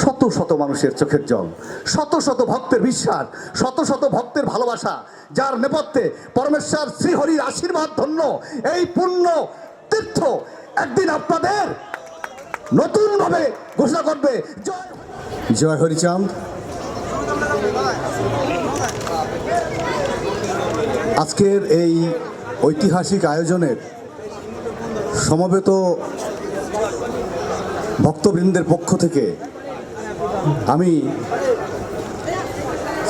শত শত মানুষের চোখের জল, শত শত ভক্তের বিশ্বাস, শত শত ভক্তের ভালোবাসা, যার নেপথ্যে পরমেশ্বর শ্রীহরির আশীর্বাদ ধন্য এই পুণ্য তীর্থ একদিন আপনাদের নতুনভাবে ঘোষণা করবে। জয় জয় হরিচাঁদ। আজকের এই ঐতিহাসিক আয়োজনের সমবেত ভক্তবৃন্দের পক্ষ থেকে আমি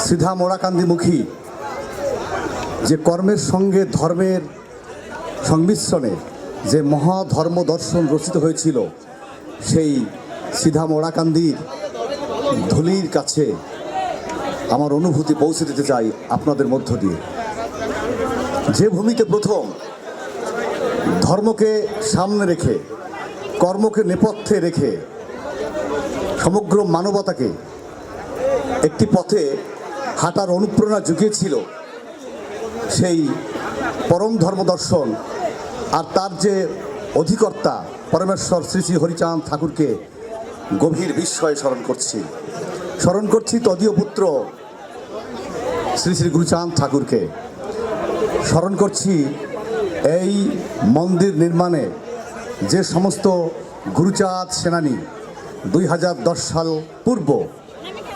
সিধা মোড়াকান্দিমুখী যে কর্মের সঙ্গে ধর্মের সংমিশ্রণে যে মহাধর্ম দর্শন রচিত হয়েছিল, সেই সিধা মোড়াকান্দির ধুলির কাছে আমার অনুভূতি পৌঁছে দিতে চাই আপনাদের মধ্য দিয়ে। যে ভূমিতে প্রথম ধর্মকে সামনে রেখে, কর্মকে নেপথ্যে রেখে সমগ্র মানবতাকে একটি পথে হাঁটার অনুপ্রেরণা জুগিয়েছিল সেই পরম ধর্ম দর্শন আর তার যে অধিকর্তা পরমেশ্বর শ্রী শ্রী হরিচাঁদ ঠাকুরকে গভীর বিস্ময়ে স্মরণ করছি। স্মরণ করছি তদীয় পুত্র শ্রী শ্রী গুরুচাঁদ ঠাকুরকে। স্মরণ করছি এই মন্দির নির্মাণে যে সমস্ত গুরুচাঁদ সেনানী দুই হাজার দশ সাল পূর্ব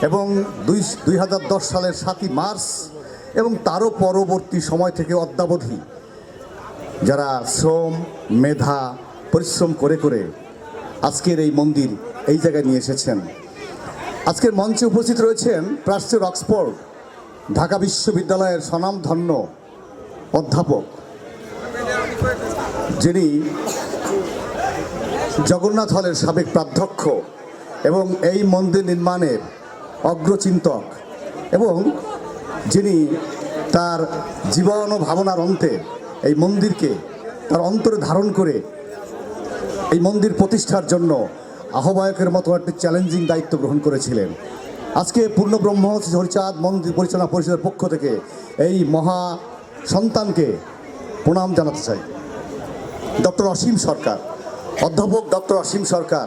এবং দুই দুই সালের সাতই মার্চ এবং তারও পরবর্তী সময় থেকে অদ্যাবধি যারা শ্রম, মেধা, পরিশ্রম করে করে আজকের এই মন্দির এই জায়গায় নিয়ে এসেছেন। আজকের মঞ্চে উপস্থিত রয়েছেন প্রাচ্যের অক্সফোর্ড ঢাকা বিশ্ববিদ্যালয়ের স্বনামধন্য অধ্যাপক, যিনি জগন্নাথ হলের সাবেক প্রাধ্যক্ষ এবং এই মন্দির নির্মাণের অগ্রচিন্তক এবং যিনি তার জীবন ও ভাবনার অন্তে এই মন্দিরকে তার অন্তরে ধারণ করে এই মন্দির প্রতিষ্ঠার জন্য আহ্বায়কের মতো একটি চ্যালেঞ্জিং দায়িত্ব গ্রহণ করেছিলেন। আজকে পূর্ণব্রহ্ম শ্রী হরিচাঁদ মন্দির পরিচালনা পরিষদের পক্ষ থেকে এই মহা সন্তানকে প্রণাম জানাতে চাই। ডক্টর অসীম সরকার। অধ্যাপক ডক্টর অসীম সরকার,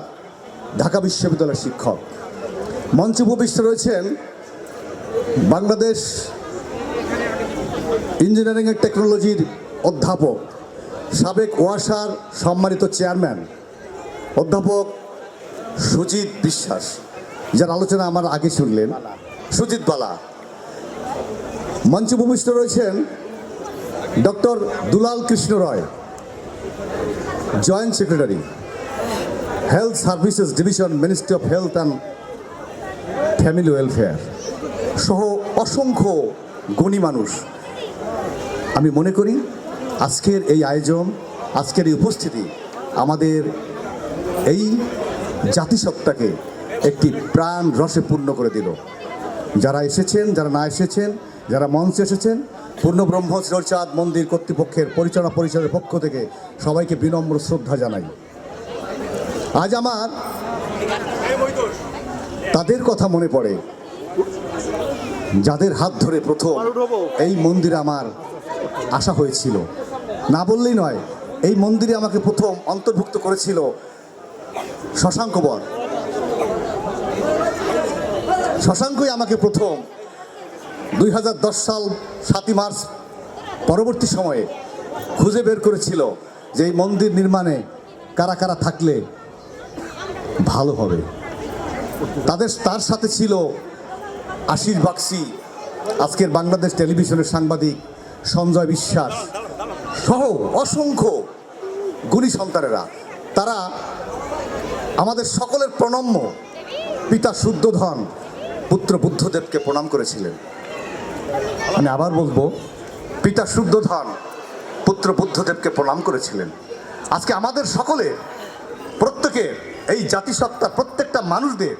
ঢাকা বিশ্ববিদ্যালয়ের শিক্ষক। মঞ্চে উপবিষ্ট রয়েছেন বাংলাদেশ ইঞ্জিনিয়ারিং এর টেকনোলজির অধ্যাপক, সাবেক ওয়াসার সম্মানিত চেয়ারম্যান, অধ্যাপক সুজিত বিশ্বাস, যার আলোচনা আমার আগে শুনলেন, সুজিত বালা। মঞ্চে উপবিষ্ট রয়েছেন doctor Dulal Krishna Roy joint secretary health services division ministry of health and family welfare সহ অসংখ্য গুণী মানুষ। আমি মনে করি আজকের এই আয়োজন, আজকের এই উপস্থিতি আমাদের এই জাতিসত্তাকে একটি প্রাণ রসে পূর্ণ করে দিল। যারা এসেছেন, যারা না এসেছেন, যারা মঞ্চে এসেছেন পূর্ণ ব্রহ্ম শ্রীচাঁদ মন্দির কর্তৃপক্ষের পরিচালনা পরিষদের পক্ষ থেকে সবাইকে বিনম্র শ্রদ্ধা জানাই। আজ আমার তাদের কথা মনে পড়ে, যাদের হাত ধরে প্রথম এই মন্দিরে আমার আসা হয়েছিল। না বললেই নয়, এই মন্দিরে আমাকে প্রথম অন্তর্ভুক্ত করেছিল শশাঙ্ক বর। শশাঙ্কই আমাকে প্রথম দুই হাজার দশ সাল সাতই মার্চ পরবর্তী সময়ে খুঁজে বের করেছিল যে এই মন্দির নির্মাণে কারা কারা থাকলে ভালো হবে। তাদের, তার সাথে ছিল আশিস বাক্সি, আজকের বাংলাদেশ টেলিভিশনের সাংবাদিক সঞ্জয় বিশ্বাস সহ অসংখ্য গুণী সন্তানেরা। তারা আমাদের সকলের প্রণম্য পিতা শুদ্ধধন পুত্র বুদ্ধদেবকে প্রণাম করেছিলেন। আমি আবার বলব, পিতা শুদ্ধধন, পুত্র বুদ্ধদেবকে প্রণাম করেছিলেন। আজকে আমাদের সকলে, প্রত্যেকে, এই জাতিসত্তার প্রত্যেকটা মানুষদের,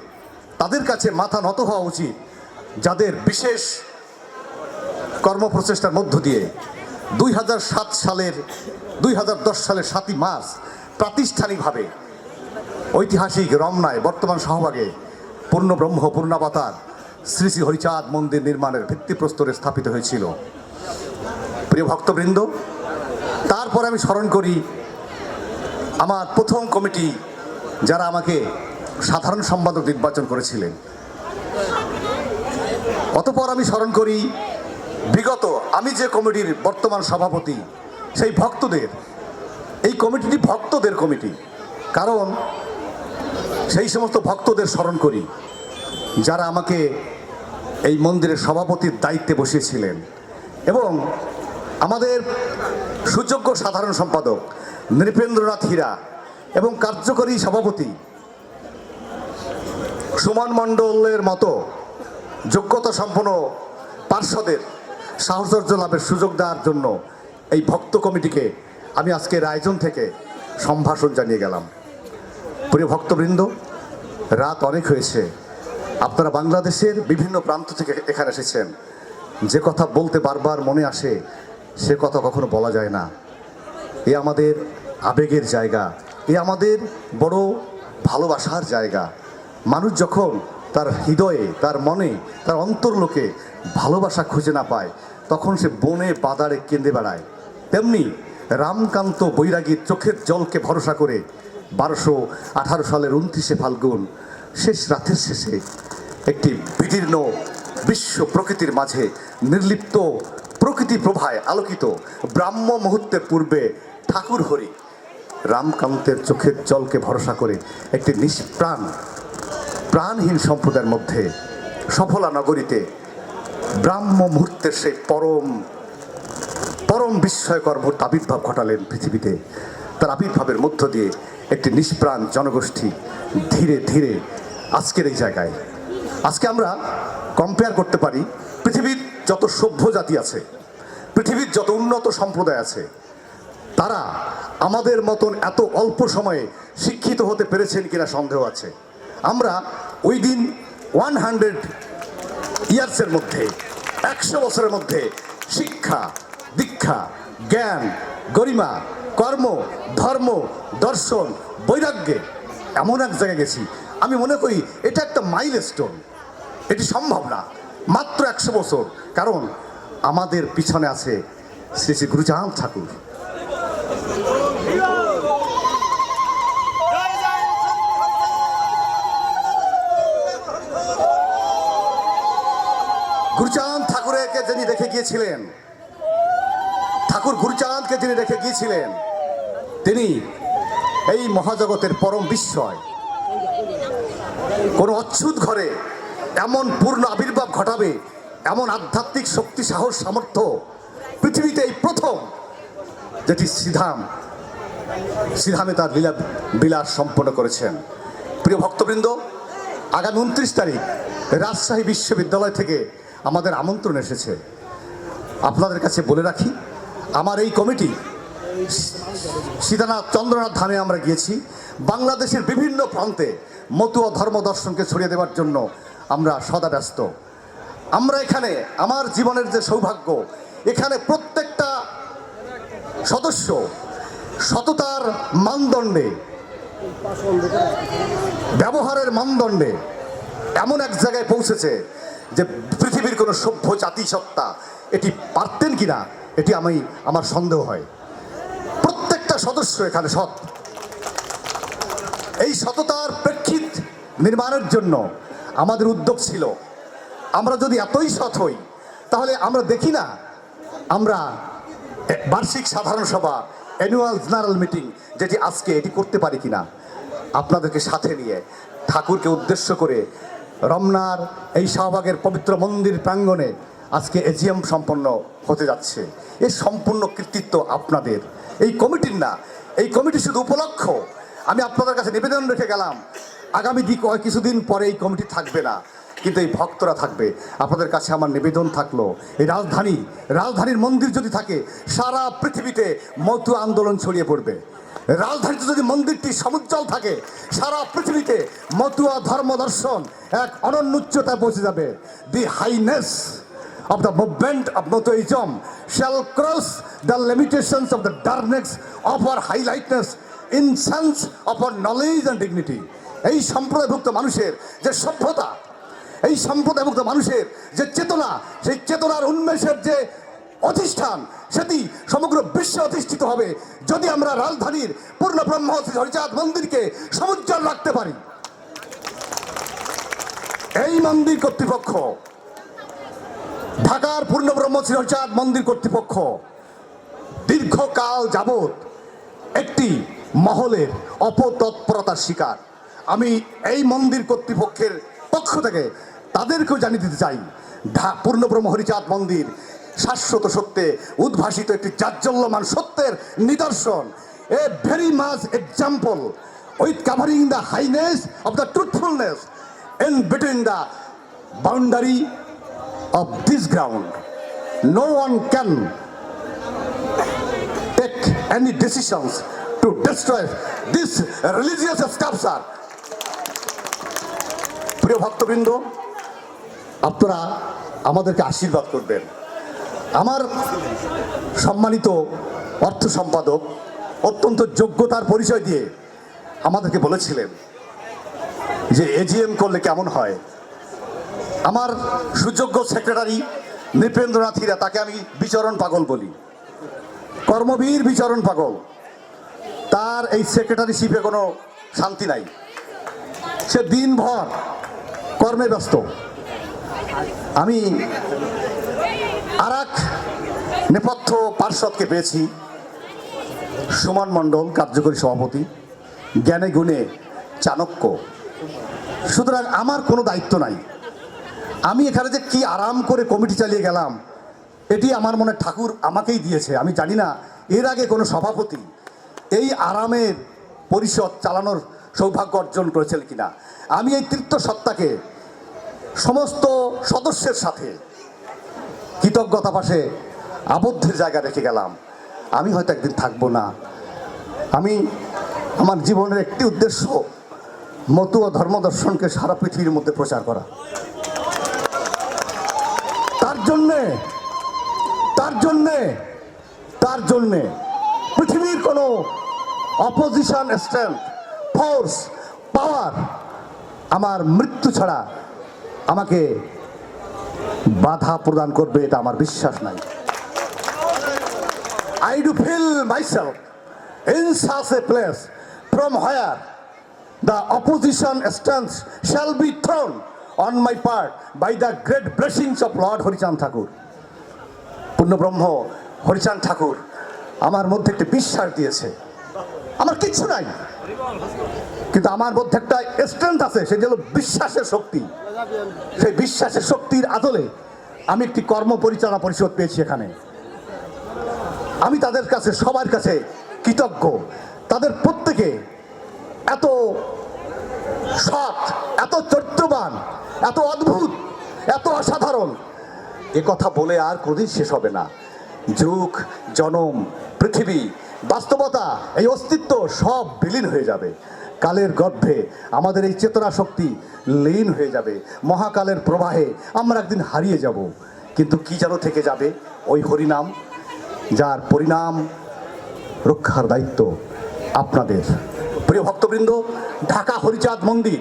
তাদের কাছে মাথা নত হওয়া উচিত, যাদের বিশেষ কর্মপ্রচেষ্টার মধ্য দিয়ে দুই হাজার সাত সালের, দুই হাজার দশ সালের সাতই মার্চ প্রাতিষ্ঠানিকভাবে ঐতিহাসিক রমনায় বর্তমান শাহবাগে পূর্ণ ব্রহ্ম পূর্ণাবতার শ্রী শ্রী হরিচাঁদ মন্দির নির্মাণের ভিত্তিপ্রস্তরে স্থাপিত হয়েছিল। প্রিয় ভক্তবৃন্দ, তারপর আমি স্মরণ করি আমার প্রথম কমিটি যারা আমাকে সাধারণ সম্পাদক নির্বাচন করেছিলেন। অতপর আমি স্মরণ করি, বিগত আমি যে কমিটির বর্তমান সভাপতি, সেই ভক্তদের, এই কমিটিটি ভক্তদের কমিটি। কারণ সেই সমস্ত ভক্তদের স্মরণ করি, যারা আমাকে এই মন্দিরের সভাপতির দায়িত্বে বসিয়েছিলেন এবং আমাদের সুযোগ্য সাধারণ সম্পাদক নৃপেন্দ্রনাথ হীরা এবং কার্যকরী সভাপতি সুমন মণ্ডলের মতো যোগ্যতা সম্পন্ন পার্শ্বদের সাহচর্য লাভের সুযোগ দেওয়ার জন্য এই ভক্ত কমিটিকে আমি আজকের আয়োজন থেকে সম্ভাষণ জানিয়ে গেলাম। প্রিয় ভক্তবৃন্দ, রাত অনেক হয়েছে। আপনারা বাংলাদেশের বিভিন্ন প্রান্ত থেকে এখানে এসেছেন। যে কথা বলতে বারবার মনে আসে, সে কথা কখনো বলা যায় না। এ আমাদের আবেগের জায়গা, এ আমাদের বড় ভালোবাসার জায়গা। মানুষ যখন তার হৃদয়ে, তার মনে, তার অন্তর্লোকে ভালোবাসা খুঁজে না পায়, তখন সে বনে, বাদারে কেঁদে বেড়ায়। তেমনি রামকান্ত বৈরাগীর চোখের জলকে ভরসা করে বারোশো আঠারো সালের উনত্রিশে ফাল্গুন, শেষ রাতের শেষে একটি বিদীর্ণ বিশ্ব প্রকৃতির মাঝে নির্লিপ্ত প্রকৃতি প্রভায় আলোকিত ব্রাহ্ম মুহূর্তের পূর্বে ঠাকুর হরি। রামকান্তের চোখের জলকে ভরসা করে একটি নিষ্প্রাণ, প্রাণহীন সম্প্রদায়ের মধ্যে সফলা নগরীতে ব্রাহ্ম মুহূর্তের সেই পরম পরম বিস্ময়কর মুহূর্ত আবির্ভাব ঘটালেন পৃথিবীতে। তার আবির্ভাবের মধ্য দিয়ে একটি নিষ্প্রাণ জনগোষ্ঠী ধীরে ধীরে আজকের এই জায়গায় আজকে আমরা কম্পেয়ার করতে পারি পৃথিবীর যত সভ্য জাতি আছে, পৃথিবীর যত উন্নত সম্প্রদায় আছে, তারা আমাদের মতন এত অল্প সময়ে শিক্ষিত হতে পেরেছেন কিনা সন্দেহ আছে। আমরা ওই দিন ওয়ান হান্ড্রেড ইয়ার্সের মধ্যে, একশো বছরের মধ্যে শিক্ষা, দীক্ষা, জ্ঞান, গরিমা, কর্ম, ধর্ম, দর্শন, বৈরাগ্যে এমন এক জায়গায় গেছি আমি মনে করি এটা একটা মাইল স্টোন এটি সম্ভব না, মাত্র একশো বছর। কারণ আমাদের পিছনে আছে শ্রী শ্রী গুরুচাঁদ ঠাকুর। গুরুচাঁদ ঠাকুরকে যিনি রেখে গিয়েছিলেন, ঠাকুর গুরুচাঁদকে যিনি রেখে গিয়েছিলেন, তিনি এই মহাজগতের পরম বিস্ময়। কোন অচ্ছুত ঘরে এমন পূর্ণ আবির্ভাব ঘটাবে, এমন আধ্যাত্মিক শক্তি, সাহস, সামর্থ্য পৃথিবীতে এই প্রথম যেটি শ্রীধাম, শ্রীধামে তার লীলা বিলাস সম্পন্ন করেছেন। প্রিয় ভক্তবৃন্দ, আগামী উনত্রিশ তারিখ রাজশাহী বিশ্ববিদ্যালয় থেকে আমাদের আমন্ত্রণ এসেছে। আপনাদের কাছে বলে রাখি, আমার এই কমিটি সীতানাথ চন্দ্রনাথ ধামে আমরা গিয়েছি। বাংলাদেশের বিভিন্ন প্রান্তে মতুয়া ধর্ম দর্শনকে ছড়িয়ে দেওয়ার জন্য আমরা সদা ব্যস্ত। আমরা এখানে, আমার জীবনের যে সৌভাগ্য, এখানে প্রত্যেকটা সদস্য সততার মানদণ্ডে, ব্যবহারের মানদণ্ডে এমন এক জায়গায় পৌঁছেছে যে পৃথিবীর কোনো সভ্য জাতিসত্তা এটি পারতেন কিনা, এটি আমি, আমার সন্দেহ হয়। প্রত্যেকটা সদস্য এখানে সৎ। এই সততার প্রেক্ষিত নির্মাণের জন্য আমাদের উদ্যোগ ছিল। আমরা যদি এতই সৎ হই, তাহলে আমরা দেখি না, আমরা বার্ষিক সাধারণ সভা অ্যানুয়াল জেনারেল মিটিং যেটি আজকে এটি করতে পারি কিনা, আপনাদেরকে সাথে নিয়ে ঠাকুরকে উদ্দেশ্য করে রমনার এই শাহবাগের পবিত্র মন্দির প্রাঙ্গণে আজকে এজিএম সম্পন্ন হতে যাচ্ছে। এর সম্পূর্ণ কৃতিত্ব আপনাদের। এই কমিটির না, এই কমিটি শুধু উপলক্ষ আমি আপনাদের কাছে নিবেদন রেখে গেলাম। আগামী দিক কিছুদিন পরে এই কমিটি থাকবে না, কিন্তু এই ভক্তরা থাকবে। আপনাদের কাছে আমার নিবেদন থাকল, এই রাজধানী, রাজধানীর মন্দির যদি থাকে, সারা পৃথিবীতে মতু আন্দোলন ছড়িয়ে পড়বে। রাজধানীতে যদি মন্দিরটি সমুজ্জ্বল থাকে, সারা পৃথিবীতে মতুয়া ধর্ম দর্শন এক অনন্য উচ্চতায় পৌঁছে যাবে। The highness of the movement of Motoism shall cross the limitations of the darkness of our highlightness of our knowledge and dignity. এই সম্প্রদায়ভুক্ত মানুষের যে সভ্যতা, এই সম্প্রদায়ভুক্ত মানুষের যে চেতনা, সেই চেতনার উন্মেষের যে অধিষ্ঠান, সেটি সমগ্র বিশ্বে অধিষ্ঠিত হবে যদি আমরা রাজধানীর পূর্ণ ব্রহ্ম হরিচাঁদ মন্দিরকে সমুজ্জ্বল রাখতে পারি এই মন্দির কর্তৃপক্ষ, ঢাকার পূর্ণ ব্রহ্মশ্রীচাঁদ মন্দির কর্তৃপক্ষ, দীর্ঘকাল যাবৎ একটি মহলের অপতৎপরতার শিকার। আমি এই মন্দির কর্তৃপক্ষের পক্ষ থেকে তাদেরকেও জানিয়ে দিতে চাই পূর্ণব্রহ্ম হরিচাঁদ মন্দির শাশ্বত সত্যে উদ্ভাসিত একটি জাজ্জল্যমান সত্যের নিদর্শন। A very much example with covering the highness of the truthfulness in between the boundary of this ground no one can take any decisions to destroy this religious sculpture. প্রিয় ভক্তবৃন্দ, আপনারা আমাদেরকে আশীর্বাদ করবেন। আমার সম্মানিত অর্থ সম্পাদক অত্যন্ত যোগ্যতার পরিচয় দিয়ে আমাদেরকে বলেছিলেন যে এজিএম করলে কেমন হয়। আমার সুযোগ্য সেক্রেটারি নৃপেন্দ্রনাথ হীরা, তাকে আমি বিচরণ পাগল বলি। কর্মবীর বিচরণ পাগল। তার এই সেক্রেটারিশিপে কোনো শান্তি নাই। সে দিনভর কর্মে ব্যস্ত। আমি আর এক নেপথ্য পার্ষদকে পেয়েছি। সুমন মণ্ডল, কার্যকরী সভাপতি, জ্ঞানে গুণে চাণক্য। সুতরাং আমার কোনো দায়িত্ব নাই। আমি এখানে যে কি আরাম করে কমিটি চালিয়ে গেলাম, এটি আমার মনে ঠাকুর আমাকেই দিয়েছে। আমি জানি না, এর আগে কোনো সভাপতি এই আরামের পরিষদ চালানোর সৌভাগ্য অর্জন করেছিল কিনা? আমি এই তীর্থ সত্তাকে সমস্ত সদস্যের সাথে কৃতজ্ঞতা পাশে আবদ্ধের জায়গা রেখে গেলাম। আমি হয়তো একদিন থাকব না। আমি আমার জীবনের একটি উদ্দেশ্য মতু ও ধর্মদর্শনকে সারা পৃথিবীর মধ্যে প্রচার করা। তার জন্যে তার জন্যে তার জন্যে পৃথিবীর কোনো অপোজিশন স্ট্রেংথ ফোর্স পাওয়ার আমার মৃত্যু ছাড়া আমাকে বাধা প্রদান করবে এটা আমার বিশ্বাস নাই। I do feel myself in such a place from higher the opposition stance shall be thrown on my part by the great blessings of lord Harichand Thakur পূর্ণব্রহ্ম Harichand Thakur আমার মধ্যে একটি বিশ্বাস দিয়েছে। আমার কিচ্ছু নাই। কিন্তু আমার মধ্যে একটা স্ট্রেংথ আছে, সেটা হলো বিশ্বাসের শক্তি। সেই বিশ্বাসের শক্তির আদলে আমি একটি কর্ম পরিচালনা পরিষদ পেয়েছি এখানে। আমি তাদের কাছে, সবার কাছে কৃতজ্ঞ। তাদের প্রত্যেকে এত সৎ, এত চরিত্রবান, এত অদ্ভুত, এত অসাধারণ। এ কথা বলে আর কোনদিন শেষ হবে না। যুগ, জনম, পৃথিবী, বাস্তবতা, এই অস্তিত্ব সব বিলীন হয়ে যাবে। কালের গর্ভে আমাদের এই চেতনা শক্তি লীন হয়ে যাবে। মহাকালের প্রবাহে আমরা একদিন হারিয়ে যাব। কিন্তু কি যেন থেকে যাবে ওই হরিনাম, যার পরিণাম রক্ষার দায়িত্ব আপনাদের। প্রিয় ভক্তবৃন্দ, ঢাকা হরিচাঁদ মন্দির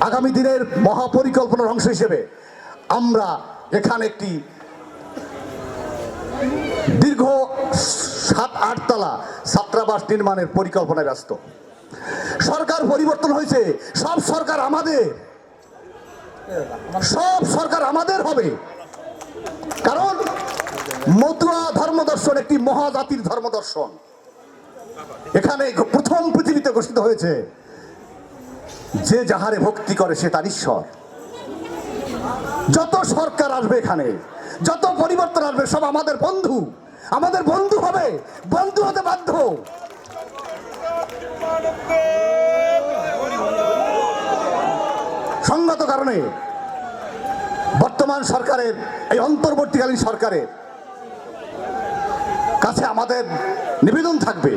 আগামী দিনের মহাপরিকল্পনার অংশ হিসেবে আমরা এখানে একটি দীর্ঘ সাত আটতলা ছাত্রাবাস নির্মাণের পরিকল্পনায় ব্যস্ত। সরকার পরিবর্তন হয়েছে, সব সরকার আমাদের। সব সরকার আমাদের হবে। কারণ মতুয়া ধর্মদর্শন একটি মহাজাতির ধর্মদর্শন এখানে প্রথম পৃথিবীতে ঘোষিত হয়েছে, যে যাহারে ভক্তি করে সে তার ঈশ্বর। যত সরকার আসবে এখানে যত পরিবর্তন আসবে, সব আমাদের বন্ধু। আমাদের বন্ধু হবে, বন্ধু হতে বাধ্য। সঙ্গত কারণে বর্তমান সরকারের, এই অন্তর্বর্তীকালীন সরকারের কাছে আমাদের নিবেদন থাকবে,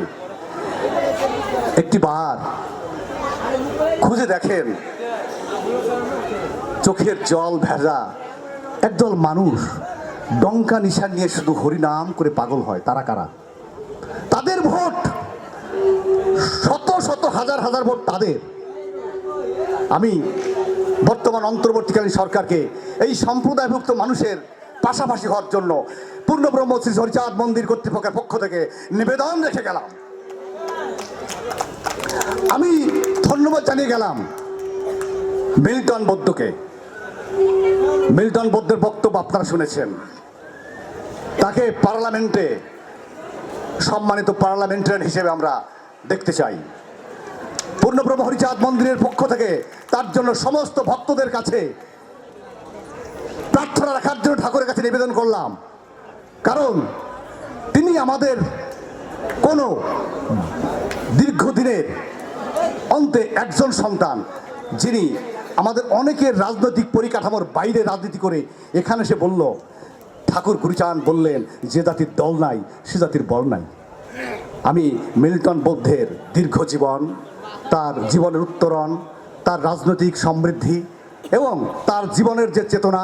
একটি বার খুঁজে দেখেন, চোখের জল ভেজা একদল মানুষ ডঙ্কা নিশান নিয়ে শুধু হরিনাম করে পাগল হয়, তারা কারা? তাদের ভোট! শত শত হাজার হাজার ভোট তাদের। আমি বর্তমান অন্তর্বর্তীকালীন সরকারকে এই সম্প্রদায়ভুক্ত মানুষের পাশাপাশি হওয়ার জন্য পূর্ণব্রহ্ম শ্রী হরিচাঁদ মন্দির কর্তৃপক্ষের পক্ষ থেকে নিবেদন রেখে গেলাম। আমি ধন্যবাদ জানিয়ে গেলাম মিল্টন বৌদ্ধকে। মিল্টন বৌদ্ধের বক্তব্য আপনারা শুনেছেন। তাকে পার্লামেন্টে সম্মানিত পার্লামেন্টারিয়ান হিসেবে আমরা দেখতে চাই। পূর্ণব্রহ্ম হরিচাঁদ মন্দিরের পক্ষ থেকে তার জন্য সমস্ত ভক্তদের কাছে প্রার্থনা রাখার জন্য ঠাকুরের কাছে নিবেদন করলাম। কারণ তিনি আমাদের কোনো দীর্ঘদিনের অন্তে একজন সন্তান, যিনি আমাদের অনেকের রাজনৈতিক পরিকাঠামোর বাইরে রাজনীতি করে এখানে সে বলল ঠাকুর গুরুচান বললেন, যে জাতির দল নাই, সে জাতির বল নাই। আমি মিল্টন বৌদ্ধের দীর্ঘ জীবন, তার জীবনের উত্তরণ, তার রাজনৈতিক সমৃদ্ধি এবং তার জীবনের যে চেতনা,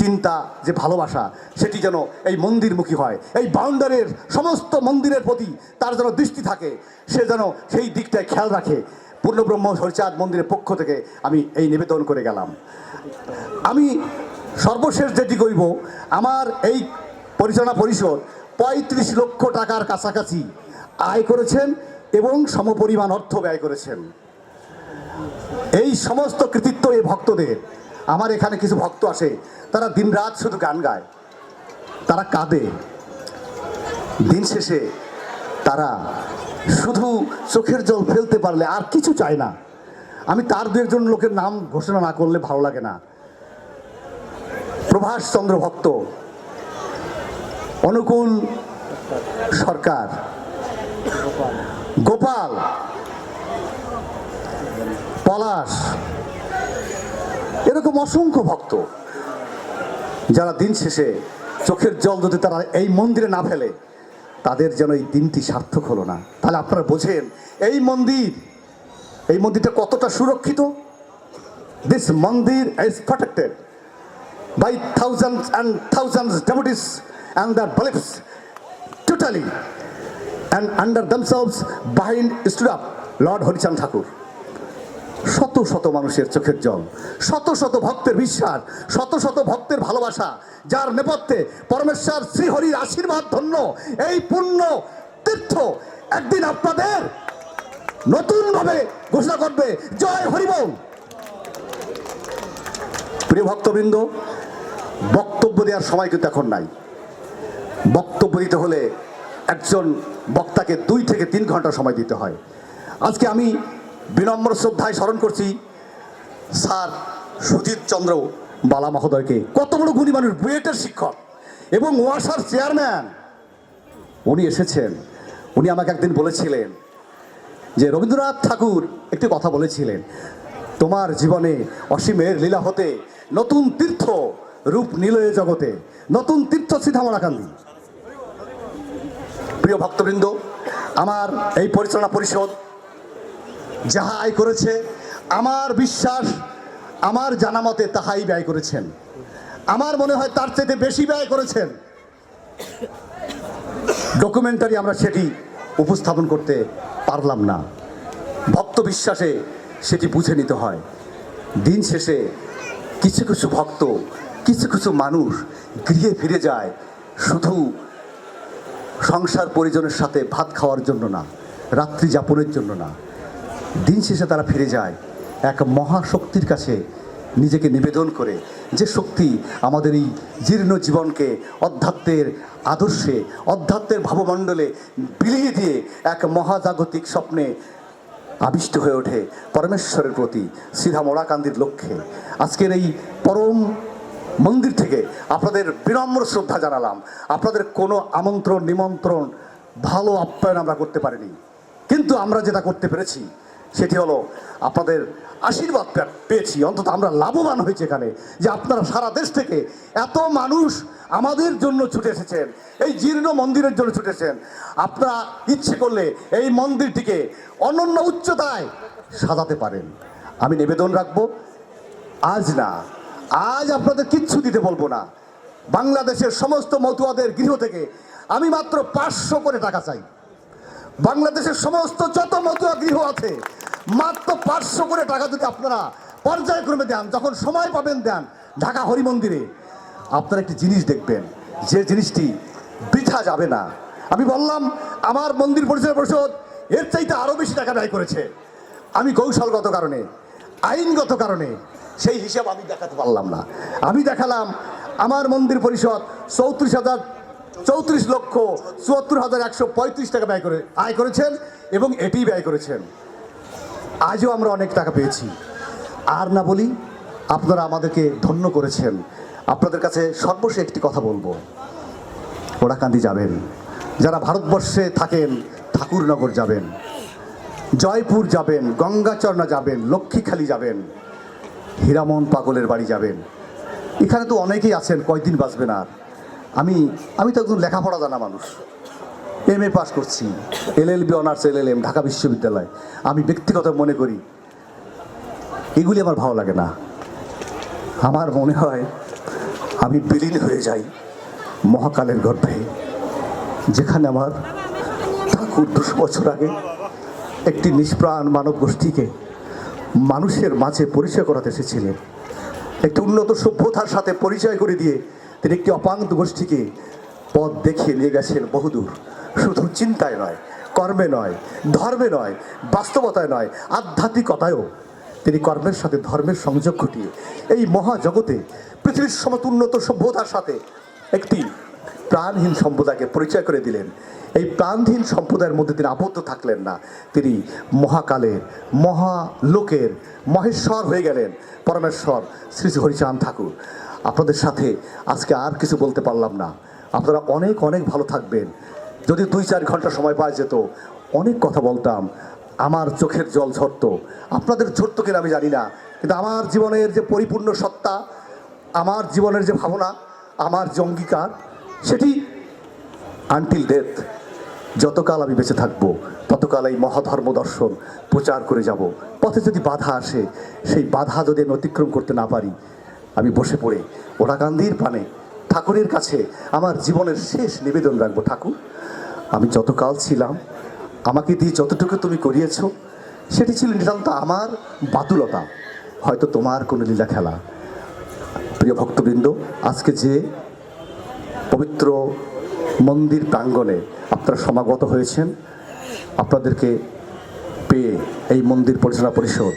চিন্তা, যে ভালোবাসা, সেটি যেন এই মন্দিরমুখী হয়। এই বাউন্ডারির সমস্ত মন্দিরের প্রতি তার যেন দৃষ্টি থাকে, সে যেন সেই দিকটায় খেয়াল রাখে। পূর্ণব্রহ্ম হরিচাঁদ মন্দিরের পক্ষ থেকে আমি এই নিবেদন করে গেলাম। আমি সর্বশেষ যেটি করিব আমার এই পরিচালনা পরিষদ পঁয়ত্রিশ লক্ষ টাকার কাছাকাছি আয় করেছেন এবং সমপরিমাণ অর্থ ব্যয় করেছেন। এই সমস্ত কৃতিত্ব এই ভক্তদের, আমার এখানে কিছু ভক্ত আসে, তারা দিনরাত শুধু গান গায়, তারা কাঁদে। দিন শেষে তারা শুধু চোখের জল ফেলতে পারলে আর কিছু চায় না। আমি তার দু একজন লোকের নাম ঘোষণা না করলে ভালো লাগে না। প্রভাষ চন্দ্র ভক্ত, অনুকূল সরকার, গোপাল, পলাশ, এরকম অসংখ্য ভক্ত, যারা দিন শেষে চোখের জল যদি তারা এই মন্দিরে না ফেলে, তাদের যেন এই দিনটি সার্থক হলো না। তাহলে আপনারা বোঝেন, এই মন্দির, এই মন্দিরটা কতটা সুরক্ষিত? This mandir is protected by thousands and thousands devotees and their beliefs totally and under themselves behind stood up Lord Harichand Thakur. শত শত মানুষের চোখের জল, শত শত ভক্তের বিশ্বাস, শত শত ভক্তের ভালোবাসা, যার নেপথ্যে পরমেশ্বর শ্রীহরির আশীর্বাদ ধন্য এই পুণ্য তীর্থ একদিন আপনাদের নতুনভাবে ঘোষণা করবে। জয় হরিবল। প্রিয় ভক্তবৃন্দ বক্তব্য দেওয়ার সময় কিন্তু এখন নাই। বক্তব্য দিতে হলে একজন বক্তাকে দুই থেকে তিন ঘণ্টা সময় দিতে হয়। আজকে আমি বিনম্র শ্রদ্ধায় স্মরণ করছি স্যার সুজিত চন্দ্র বালা মহোদয়কে। কত বড় গুণী মানুষ, বুয়েটের শিক্ষক এবং ওয়াসার চেয়ারম্যান। উনি এসেছেন। উনি আমাকে একদিন বলেছিলেন যে, রবীন্দ্রনাথ ঠাকুর একটি কথা বলেছিলেন, তোমার জীবনে অসীমের লীলা হতে নতুন তীর্থ রূপ নিল এ জগতে নতুন তীর্থ সিধামরাকান্দি প্রিয় ভক্তবৃন্দ, আমার এই পরিচালনা পরিষদ যাহা আয় করেছে, আমার বিশ্বাস, আমার জানা মতে তাহাই ব্যয় করেছেন। আমার মনে হয় তার চাইতে বেশি ব্যয় করেছেন। ডকুমেন্টারি আমরা সেটি উপস্থাপন করতে পারলাম না। ভক্ত বিশ্বাসে সেটি বুঝে নিতে হয়। দিন শেষে কিছু কিছু ভক্ত কিছু কিছু মানুষ গৃহে ফিরে যায়, শুধু সংসার পরিজনের সাথে ভাত খাওয়ার জন্য না, রাত্রি যাপনের জন্য না। দিন শেষে তারা ফিরে যায়, এক মহাশক্তির কাছে নিজেকে নিবেদন করে, যে শক্তি আমাদের এই জীর্ণ জীবনকে অধ্যাত্মের আদর্শে, অধ্যাত্মের ভাবমণ্ডলে বিলিয়ে দিয়ে এক মহাজাগতিক স্বপ্নে আবিষ্ট হয়ে ওঠে পরমেশ্বরের প্রতি, সিধা মোড়াকান্দির লক্ষ্যে। আজকের এই পরম মন্দির থেকে আপনাদের বিনম্র শ্রদ্ধা জানালাম। আপনাদের কোনো আমন্ত্রণ, নিমন্ত্রণ, ভালো আপ্যায়ন আমরা করতে পারিনি। কিন্তু আমরা যেটা করতে পেরেছি, সেটি হলো আপনাদের আশীর্বাদ পেয়েছি। অন্তত আমরা লাভবান হয়েছি এখানে যে আপনারা সারা দেশ থেকে এত মানুষ আমাদের জন্য ছুটে এসেছেন, এই জীর্ণ মন্দিরের জন্য ছুটেছেন আপনারা ইচ্ছে করলে এই মন্দিরটিকে অনন্য উচ্চতায় সাজাতে পারেন। আমি নিবেদন রাখব, আজ না আজ আপনাদের কিচ্ছু দিতে বলব না। বাংলাদেশের সমস্ত মতুয়াদের গৃহ থেকে আমি মাত্র পাঁচশো করে টাকা চাই। বাংলাদেশের সমস্ত যত মতুয়া গৃহ আছে, মাত্র পাঁচশো করে টাকা যদি আপনারা পর্যায়ক্রমে দেন, যখন সময় পাবেন দেন, ঢাকা হরি মন্দিরে আপনারা একটি জিনিস দেখবেন, যে জিনিসটি বৃথা যাবে না। আমি বললাম, আমার মন্দির পরিচালনা পরিষদ এর চাইতে আরও বেশি টাকা ব্যয় করেছে। আমি কৌশলগত কারণে, আইনগত কারণে সেই হিসাব আমি দেখাতে পারলাম না। আমি দেখালাম আমার মন্দির পরিষদ চৌত্রিশ হাজার চৌত্রিশ লক্ষ চুয়াত্তর হাজার একশো পঁয়ত্রিশ টাকা ব্যয় করে আয় করেছেন এবং এটি ব্যয় করেছেন। আজও আমরা অনেক টাকা পেয়েছি। আর না বলি, আপনারা আমাদেরকে ধন্য করেছেন। আপনাদের কাছে সর্বশেষ একটি কথা বলব। ওরাকান্দি যাবেন। যারা ভারতবর্ষে থাকেন, ঠাকুরনগর যাবেন। জয়পুর যাবেন, গঙ্গাচরণা যাবেন, লক্ষ্মীখালি যাবেন। হীরামন পাগলের বাড়ি যাবেন। এখানে তো অনেকেই আছেন, কয়দিন বাঁচবেন আর। আমি আমি তো একজন লেখাপড়া জানা মানুষ। এম এ পাস করছি L L B honours L L M Dhaka বিশ্ববিদ্যালয়। আমি ব্যক্তিগত মনে করি, এগুলি আমার ভালো লাগে না। আমার মনে হয়, আমি বিলীন হয়ে যাই মহাকালের গর্ভে, যেখানে আমার ঠাকুর দুশো বছর আগে একটি নিষ্প্রাণ মানব গোষ্ঠীকে মানুষের মাঝে পরিচয় করাতে এসেছিলেন। একটি উন্নত সভ্যতার সাথে পরিচয় করে দিয়ে তিনি একটি অপান্ত গোষ্ঠীকে পথ দেখিয়ে নিয়ে গেছেন বহুদূর। শুধু চিন্তায় নয়, কর্মে নয়, ধর্মে নয়, বাস্তবতায় নয়, আধ্যাত্মিকতায়ও তিনি কর্মের সাথে ধর্মের সংযোগ ঘটিয়ে এই মহাজগতে পৃথিবীর সমত উন্নত সভ্যতার সাথে একটি প্রাণহীন সম্প্রদায়কে পরিচয় করে দিলেন। এই প্রাণহীন সম্প্রদায়ের মধ্যে তিনি আবদ্ধ থাকলেন না। তিনি মহাকালের, মহালোকের মহেশ্বর হয়ে গেলেন, পরমেশ্বর শ্রী হরিচাঁদ ঠাকুর। আপনাদের সাথে আজকে আর কিছু বলতে পারলাম না। আপনারা অনেক অনেক ভালো থাকবেন। যদি দুই, চার ঘণ্টা সময় পাওয়া যেত, অনেক কথা বলতাম। আমার চোখের জল ঝরতো। আপনাদের ঝরতো কিনা আমি জানি না। কিন্তু আমার জীবনের যে পরিপূর্ণ সত্তা, আমার জীবনের যে ভাবনা, আমার যে অঙ্গীকার সেটি আনটিল ডেথ যতকাল আমি বেঁচে থাকব, ততকাল এই মহাধর্ম দর্শন প্রচার করে যাব। পথে যদি বাধা আসে, সেই বাধা যদি আমি অতিক্রম করতে না পারি, আমি বসে পড়ে ওরা গান্ধীর পানে ঠাকুরের কাছে আমার জীবনের শেষ নিবেদন রাখব। ঠাকুর, আমি যতকাল ছিলাম, আমাকে দিয়ে যতটুকু তুমি করিয়েছ, সেটি ছিল নিতান্ত আমার বাতুলতা। হয়তো তোমার কোনো লীলা খেলা প্রিয় ভক্তবৃন্দ, আজকে যে পবিত্র মন্দির প্রাঙ্গণে আপনারা সমাগত হয়েছেন। আপনাদেরকে পেয়ে এই মন্দির পরিচালনা পরিষদ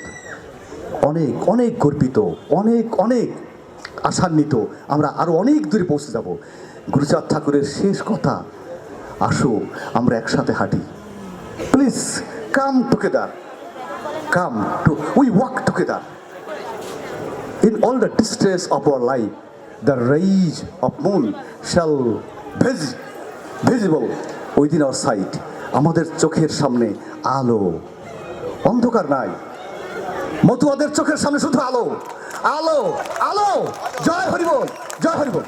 অনেক অনেক গর্বিত অনেক অনেক আশান্বিত। আমরা আরও অনেক দূরে পৌঁছে যাব। গুরুচাঁদ ঠাকুরের শেষ কথা আসো আমরা একসাথে হাঁটি। Please come together come to we walk together In all the distress of our life, the rays of moon shall vis visible within our sight আমাদের চোখের সামনে আলো। অন্ধকার নাই। মতুয়াদের চোখের সামনে শুধু আলো। আলো আলো। জয় হরিবল জয় হরিবল।